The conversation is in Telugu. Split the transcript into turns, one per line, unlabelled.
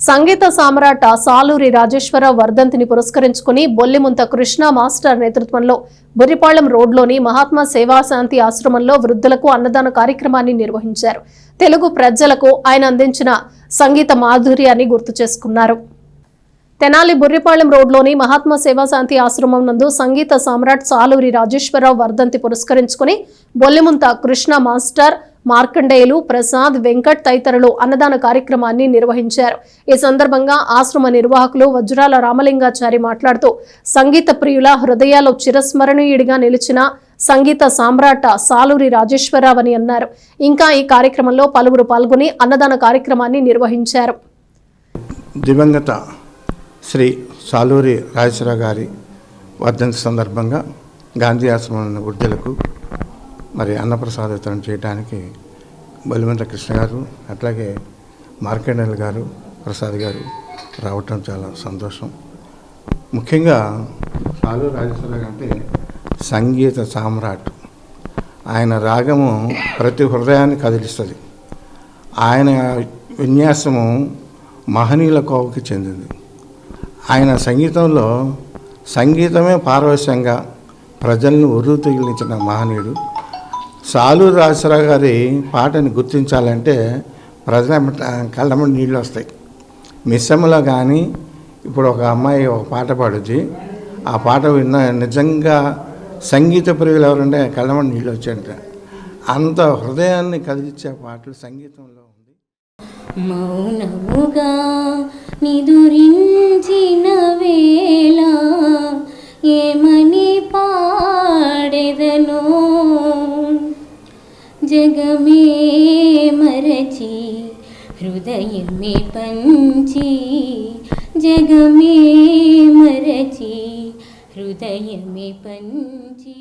సంగీత సామ్రాట్ సాలూరి రాజేశ్వరరావు వర్ధంతిని పురస్కరించుకుని బొల్లిముంత కృష్ణ మాస్టర్ నేతృత్వంలో బుర్రిపాళెం రోడ్లోని మహాత్మా సేవాశాంతి ఆశ్రమంలో వృద్ధులకు అన్నదాన కార్యక్రమాన్ని నిర్వహించారు. తెలుగు ప్రజలకు ఆయన అందించిన సంగీత మాధుర్యాన్ని గుర్తు చేసుకున్నారు. తెనాలి బుర్రిపాళెం రోడ్లోని మహాత్మా సేవాశాంతి ఆశ్రమం నందు సంగీత సామ్రాట్ సాలూరి రాజేశ్వరరావు వర్ధంతి పురస్కరించుకుని బొల్లిముంత కృష్ణ మాస్టర్ మార్కండేయులు ప్రసాద్ వెంకట్ తదితరులు అన్నదాన కార్యక్రమాన్ని నిర్వహించారు. ఈ సందర్భంగా ఆశ్రమ నిర్వాహకులు వజ్రాల రామలింగాచారి మాట్లాడుతూ సంగీత ప్రియుల హృదయాల్లో చిరస్మరణీయుడిగా నిలిచిన సంగీత సామ్రాట సాలూరి రాజేశ్వరరావు అని అన్నారు. ఇంకా ఈ కార్యక్రమంలో పలువురు పాల్గొని అన్నదాన కార్యక్రమాన్ని నిర్వహించారు.
దివంగత శ్రీ సాలూరి రాజేశ్వరరావు గారి వర్ధంతి సందర్భంగా గాంధీ ఆశ్రమంలోని వృద్ధులకు మరి అన్నప్రసాద వితరణ చేయడానికి బలిమంత కృష్ణ గారు అట్లాగే మార్కండేయులు గారు ప్రసాద్ గారు రావటం చాలా సంతోషం. ముఖ్యంగా సాలు రాజేశ్వరరావు అంటే సంగీత సామ్రాట్. ఆయన రాగము ప్రతి హృదయాన్ని కదిలిస్తుంది. ఆయన విన్యాసము మహనీయుల కోవకి చెందింది. ఆయన సంగీతంలో సంగీతమే పారవశ్యంగా ప్రజల్ని ఉరువు తగిలించిన మహనీయుడు. సాలూరు రాజరావు గారి పాటని గుర్తించాలంటే ప్రజల కళ్ళమని నీళ్ళు వస్తాయి. మిస్సమ్మలో కానీ ఇప్పుడు ఒక అమ్మాయి ఒక పాట పాడుద్ది. ఆ పాట విన్న నిజంగా సంగీత ప్రియులు ఎవరంటే కళ్ళమని నీళ్ళు వచ్చాయంట. అంత హృదయాన్ని కదిలించే పాటలు సంగీతంలో ఉంది.
మౌనముగా నిదురించిన వేళ ఏమని పాడెదను జగమే మరచి హృదయమే పంచి జగమే మరచి హృదయమే పంచి.